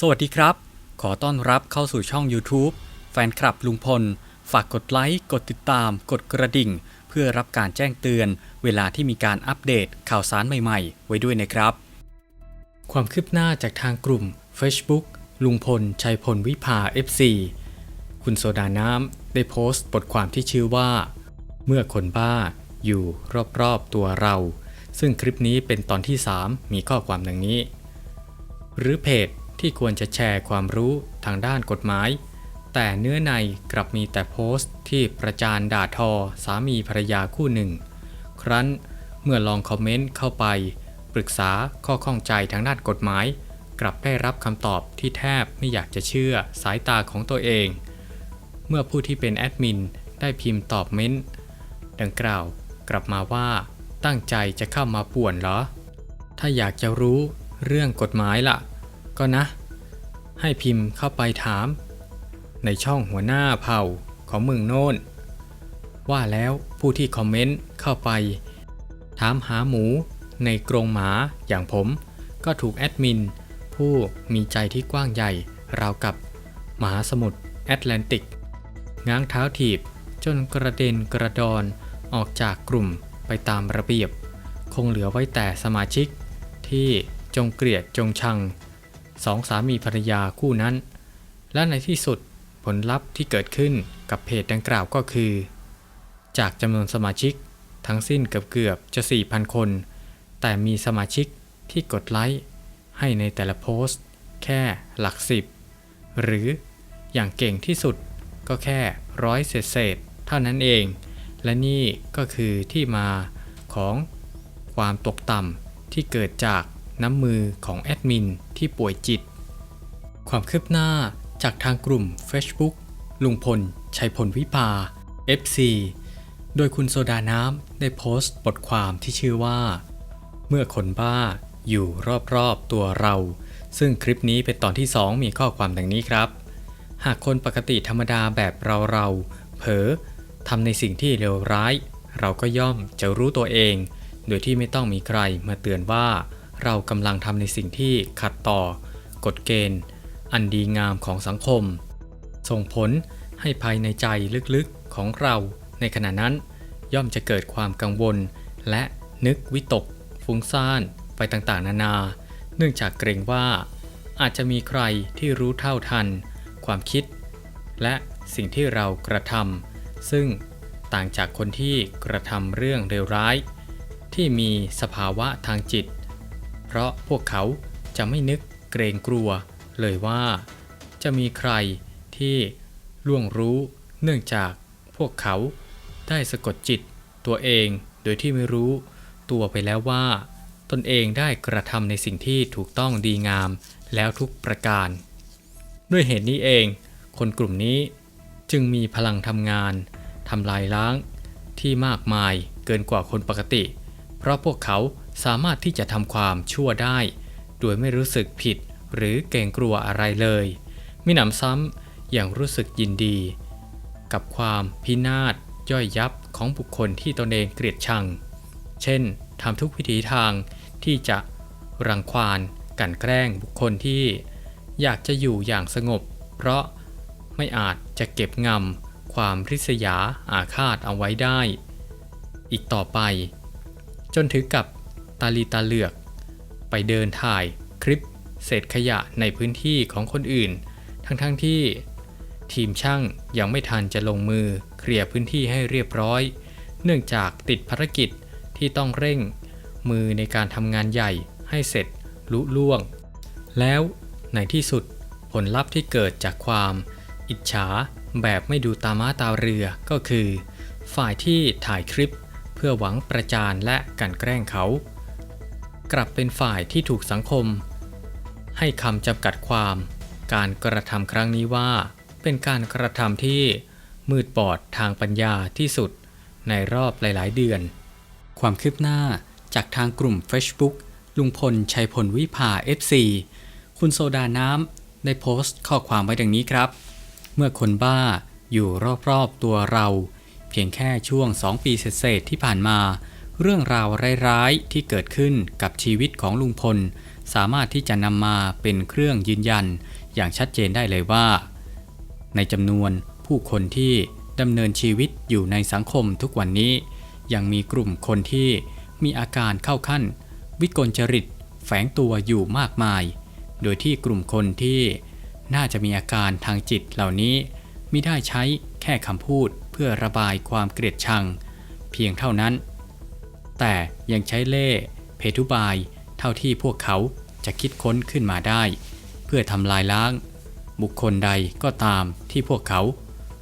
สวัสดีครับ ขอต้อนรับเข้าสู่ช่อง YouTube แฟนคลับลุงพล ฝากกดไลค์ กดติดตาม กดกระดิ่ง เพื่อรับการแจ้งเตือน เวลาที่มีการอัปเดตข่าวสารใหม่ๆ ไว้ด้วยนะครับ ความคืบหน้าจากทางกลุ่ม Facebook ลุงพล ชัยพลวิภา FC คุณโซดาน้ำได้โพสต์บทความที่ชื่อว่า เมื่อคนบ้าอยู่รอบๆตัวเรา ซึ่งคลิปนี้เป็นตอนที่ 3 มีข้อความดังนี้ หรือเพจ ที่ควรจะแชร์ความรู้ทางด้านกฎหมาย แต่เนื้อในกลับมีแต่โพสต์ที่ประจานด่าทอสามีภรรยาคู่หนึ่ง ครั้นเมื่อลองคอมเมนต์เข้าไป ปรึกษาข้อข้องใจทางด้านกฎหมาย กลับได้รับคำตอบที่แทบไม่อยากจะเชื่อสายตาของตัวเอง เมื่อผู้ที่เป็นแอดมินได้พิมพ์ตอบเม้นต์ดังกล่าวกลับมาว่าตั้งใจจะเข้ามาป่วนเหรอ ถ้าอยากจะรู้เรื่องกฎหมายล่ะ ก็นะ ให้พิมพ์เข้าไปถาม ในช่องหัวหน้าเผ่าของเมืองโน่นว่าแล้วผู้ที่คอมเมนต์เข้าไป ถามหาหมูในกรงหมาอย่างผม ก็ถูกแอดมิน ผู้มีใจที่กว้างใหญ่ ราวกับมหาสมุทรแอตแลนติก ง้างเท้าถีบจนกระเด็นกระดอนออกจากกลุ่มไปตามระเบียบ คงเหลือไว้แต่สมาชิกที่จงเกลียดจงชัง สองสามีภรรยาคู่นั้น และในที่สุดผลลัพธ์ที่เกิดขึ้นกับเพจดังกล่าวก็คือ จากจำนวนสมาชิกทั้งสิ้นเกือบเกือบจะ 4,000 คน แต่มีสมาชิกที่กดไลค์ให้ในแต่ละโพสต์ แค่หลักสิบ หรืออย่างเก่งที่สุดก็แค่ร้อยเศษเศษเท่านั้นเอง และนี่ก็คือที่มาของความตกต่ำที่เกิดจาก น้ำมือของแอดมินที่ป่วยจิต ความคืบหน้าจากทางกลุ่ม Facebook ลุงพล ชัยพลวิภา FC โดยคุณโซดาน้ำได้โพสต์บทความที่ชื่อว่า เมื่อคนบ้าอยู่รอบๆตัวเรา ซึ่งคลิปนี้เป็นตอนที่ 2 มีข้อความดังนี้ครับ หากคนปกติธรรมดาแบบเราเราๆเผลอทำในสิ่งที่เลวร้าย เราก็ย่อมจะรู้ตัวเอง โดยที่ไม่ต้องมีใครมาเตือนว่า เรากำลังทำในสิ่งที่ขัดต่อกฎเกณฑ์ อันดีงามของสังคม ส่งผลให้ภายในใจลึกๆของเราในขณะนั้นย่อมจะเกิดความกังวล และนึกวิตก ฟุ้งซ่านไปต่างๆ นานา เนื่องจากเกรงว่า อาจจะมีใครที่รู้เท่าทัน ความคิด และสิ่งที่เรากระทำซึ่งต่างจากคนที่กระทำเรื่องเลวร้าย ที่มีสภาวะทางจิต ราะพวกเขาจะไม่นึกเกรงกลัว เลยว่า จะมีใครที่ล่วงรู้เนื่องจากพวกเขาได้สะกดจิตตัวเองโดยที่ไม่รู้ตัวไปแล้วว่า ตนเองได้กระทำในสิ่งที่ถูกต้องดีงามแล้วทุกประการ ด้วยเหตุนี้เอง คนกลุ่มนี้จึงมีพลังทำงานทำลายล้างที่มากมายเกินกว่าคนปกติ เพราะพวกเขา สามารถที่จะทำความชั่วได้ โดยไม่รู้สึกผิดหรือเกรงกลัวอะไรเลยมิหนำซ้ำอย่างรู้สึกยินดี กับความพินาศย่อยยับของบุคคลที่ตนเองเกลียดชัง เช่นทำทุกวิถีทางที่จะรังควานกันแกล้งบุคคลที่ อยากจะอยู่อย่างสงบ เพราะไม่อาจจะเก็บงำความริษยาอาฆาตเอาไว้ได้ อีกต่อไป จนถึงกับาลีตาเหลือก ไปเดินถ่ายคลิปเศษขยะในพื้นที่ของคนอื่น ทั้งๆทที่ ทีมช่างยังไม่ทันจะลงมือเคลียร์พื้นที่ให้เรียบร้อย เนื่องจากติดภารกิจที่ต้องเร่ง มือในการทำงานใหญ่ให้เสร็จลุล่วง แล้วในที่สุดผลลัพธ์ที่เกิดจากความ อิจฉาแบบไม่ดูตาม้าตาเรือก็คือ ฝ่ายที่ถ่ายคลิปเพื่อหวังประจานและกันแกล้งเขา กลับเป็นฝ่ายที่ถูกสังคม ให้คำจำกัดความ การกระทำครั้งนี้ว่า เป็นการกระทำที่มืดบอดทางปัญญาที่สุดในรอบหลาย ๆ เดือน ความคืบหน้าจากทางกลุ่ม Facebook ลุงพล ชัยพลวิภา FC คุณโซดาน้ำได้โพสต์ข้อความไว้ดังนี้ครับ เมื่อคนบ้าอยู่รอบ ๆ ตัวเรา เพียงแค่ช่วง 2 ปีเศษๆที่ผ่านมา เรื่องราวร้ายๆที่เกิดขึ้นกับชีวิตของลุงพล สามารถที่จะนำมาเป็นเครื่องยืนยัน อย่างชัดเจนได้เลยว่า ในจำนวนผู้คนที่ดำเนินชีวิตอยู่ในสังคมทุกวันนี้ ยังมีกลุ่มคนที่มีอาการเข้าขั้น วิกลจริต แฝงตัวอยู่มากมาย โดยที่กลุ่มคนที่น่าจะมีอาการทางจิตเหล่านี้มิได้ใช้แค่คำพูดเพื่อระบายความเกลียดชัง เพียงเท่านั้น แต่ยังใช้เล่ห์เพทุบาย เท่าที่พวกเขาจะคิดค้นขึ้นมาได้ เพื่อทำลายล้าง บุคคลใดก็ตามที่พวกเขา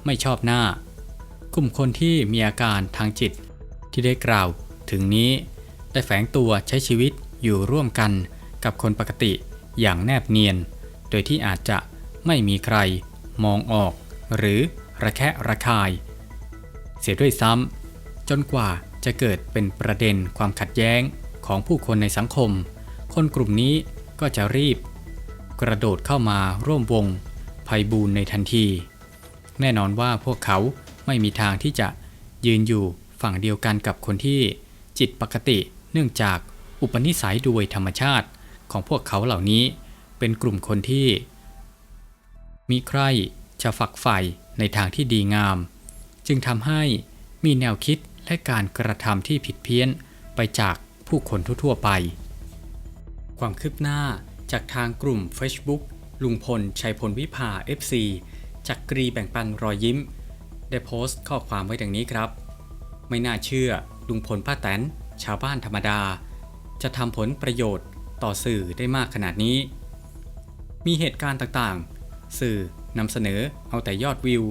ไม่ชอบหน้า กลุ่มคนที่มีอาการทางจิตที่ได้กล่าว ถึงนี้ได้แฝงตัวใช้ชีวิตอยู่ร่วมกันกับคนปกติอย่างแนบเนียน โดยที่อาจจะไม่มีใครมองออก หรือระแคะระคาย เสียด้วยซ้ำจนกว่า จะเกิดเป็นประเด็นความขัดแย้งของผู้คนในสังคม คนกลุ่มนี้ก็จะรีบ กระโดดเข้ามาร่วมวงภัยบูนในทันที แน่นอนว่าพวกเขาไม่มีทางที่จะยืนอยู่ฝั่งเดียวกันกับคนที่จิตปกติเนื่องจากอุปนิสัยโดยธรรมชาติของพวกเขาเหล่านี้ เป็นกลุ่มคนที่ มีใครจะฝักใฝ่ในทางที่ดีงาม จึงทำให้มีแนวคิด และการกระทำที่ผิดเพี้ยนไปจากผู้คนทั่วๆไป ความคืบหน้าจากทางกลุ่ม Facebook ลุงพล ชัยพลวิภา FC จักกรีแบ่งปันรอยยิ้ม ได้โพสต์ข้อความไว้ดังนี้ครับ ไม่น่าเชื่อลุงพลป้าแตน ชาวบ้านธรรมดา จะทำผลประโยชน์ต่อสื่อได้มากขนาดนี้ มีเหตุการณ์ต่างๆ สื่อนำเสนอเอาแต่ยอดวิว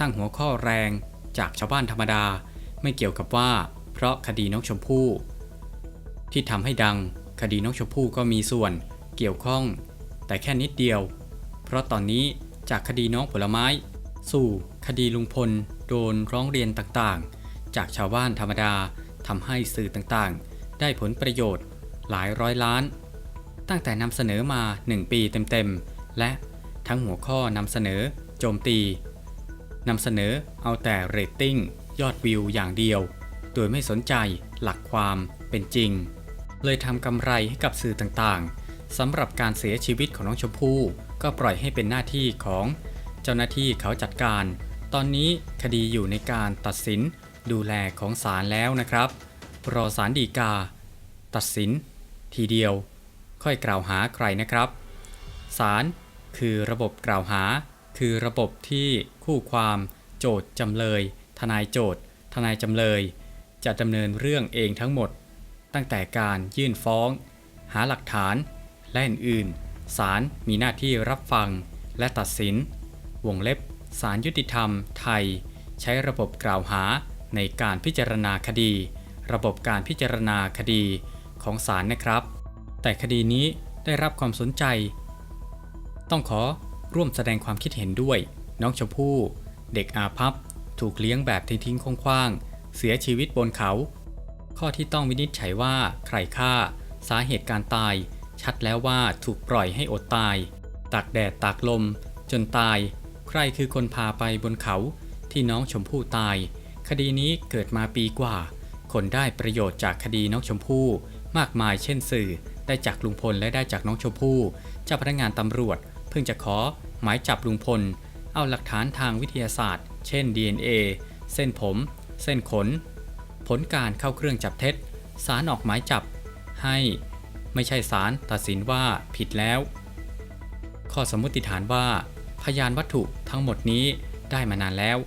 ตั้งหัวข้อแรงจากชาวบ้านธรรมดา ไม่เกี่ยวกับว่า เพราะคดีน้องชมพู่ ที่ทำให้ดังคดีน้องชมพู่ก็มีส่วนเกี่ยวข้อง แต่แค่นิดเดียว เพราะตอนนี้จากคดีน้องผลไม้ สู่คดีลุงพลโดนร้องเรียนต่างๆ จากชาวบ้านธรรมดาทำให้สื่อต่างๆ ได้ผลประโยชน์หลายร้อยล้าน ตั้งแต่นำเสนอมา 1 ปีเต็มๆ และทั้งหัวข้อนำเสนอ โจมตีนำเสนอเอาแต่เรตติ้ง ยอดวิวอย่างเดียว โดยไม่สนใจหลักความเป็นจริง เลยทำกำไรให้กับสื่อต่างๆสำหรับการเสียชีวิตของน้องชมพู่ก็ปล่อยให้เป็นหน้าที่ของ เจ้าหน้าที่เขาจัดการ ตอนนี้คดีอยู่ในการตัดสินดูแลของศาลแล้วนะครับ รอศาลฎีกา ตัดสิน ทีเดียว ค่อยกล่าวหาใครนะครับศาลคือระบบกล่าวหา คือระบบที่คู่ความ โจทย์จำเลย ทนายโจทย์ ทนายจำเลย จะดำเนินเรื่องเองทั้งหมด ตั้งแต่การยื่นฟ้อง หาหลักฐาน และอื่นๆศาลมีหน้าที่รับฟังและตัดสิน วงเล็บศาลยุติธรรม ไทย ใช้ระบบกล่าวหาในการพิจารณาคดี ระบบการพิจารณาคดีของศาลนะครับ แต่คดีนี้ได้รับความสนใจ ต้องขอร่วมแสดงความคิดเห็นด้วย น้องชมพู่ เด็กอาพับ ถูกเลี้ยงแบบทิ้งๆคว้างๆเสียชีวิตบนเขา ข้อที่ต้องวินิจฉัยว่าใครฆ่า สาเหตุการตาย ชัดแล้วว่าถูกปล่อยให้อดตาย ตากแดดตากลม จนตาย ใครคือคนพาไปบนเขา ที่น้องชมพู่ตาย คดีนี้เกิดมาปีกว่า คนได้ประโยชน์จากคดีน้องชมพู่ มากมายเช่นสื่อ ได้จากลุงพลและได้จากน้องชมพู่เจ้าพนักงานตำรวจ เพิ่งจะขอหมายจับลุงพล เอาหลักฐานทางวิทยาศาสตร์ เช่น DNA เส้นผม เส้นขน ผลการเข้าเครื่องจับเท็จศาลออกหมายจับ ให้ไม่ใช่ศาลตัดสินว่าผิดแล้ว ข้อสมมติฐานว่า พยานวัตถุทั้งหมดนี้ได้มานานแล้ว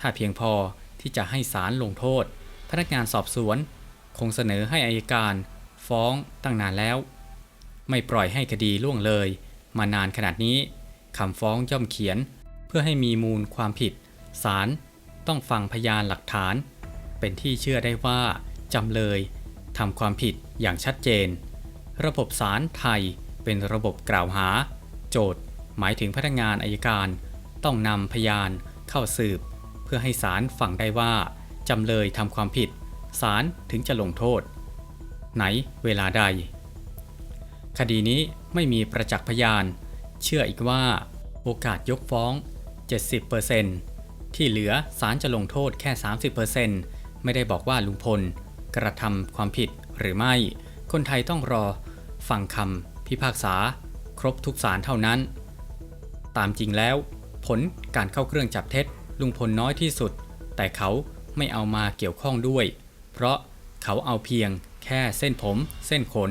ถ้าเพียงพอที่จะให้ศาลลงโทษ พนักงานสอบสวน คงเสนอให้อายการ ฟ้องตั้งนานแล้ว ไม่ปล่อยให้คดีล่วงเลย มานานขนาดนี้คำฟ้องย่อมเขียน เพื่อให้มีมูลความผิด ศาลต้องฟังพยานหลักฐาน เป็นที่เชื่อได้ว่าจำเลยทำความผิดอย่างชัดเจน ระบบศาลไทยเป็นระบบกล่าวหา โจทย์หมายถึงพนักงานอายการ ต้องนำพยานเข้าสืบ เพื่อให้ศาลฟังได้ว่าจำเลยทำความผิดศาลถึงจะลงโทษ ไหนเวลาใด คดีนี้ไม่มีประจักษ์พยาน เชื่ออีกว่าโอกาสยกฟ้อง 70% ที่เหลือศาลจะลงโทษแค่ 30%ไม่ได้บอกว่าลุงพล กระทำความผิดหรือไม่ คนไทยต้องรอ ฟังคำพิพากษา ครบทุกสารเท่านั้น ตามจริงแล้ว ผลการเข้าเครื่องจับเท็จ ลุงพลน้อยที่สุด แต่เขาไม่เอามาเกี่ยวข้องด้วย เพราะเขาเอาเพียงแค่เส้นผม เส้นขน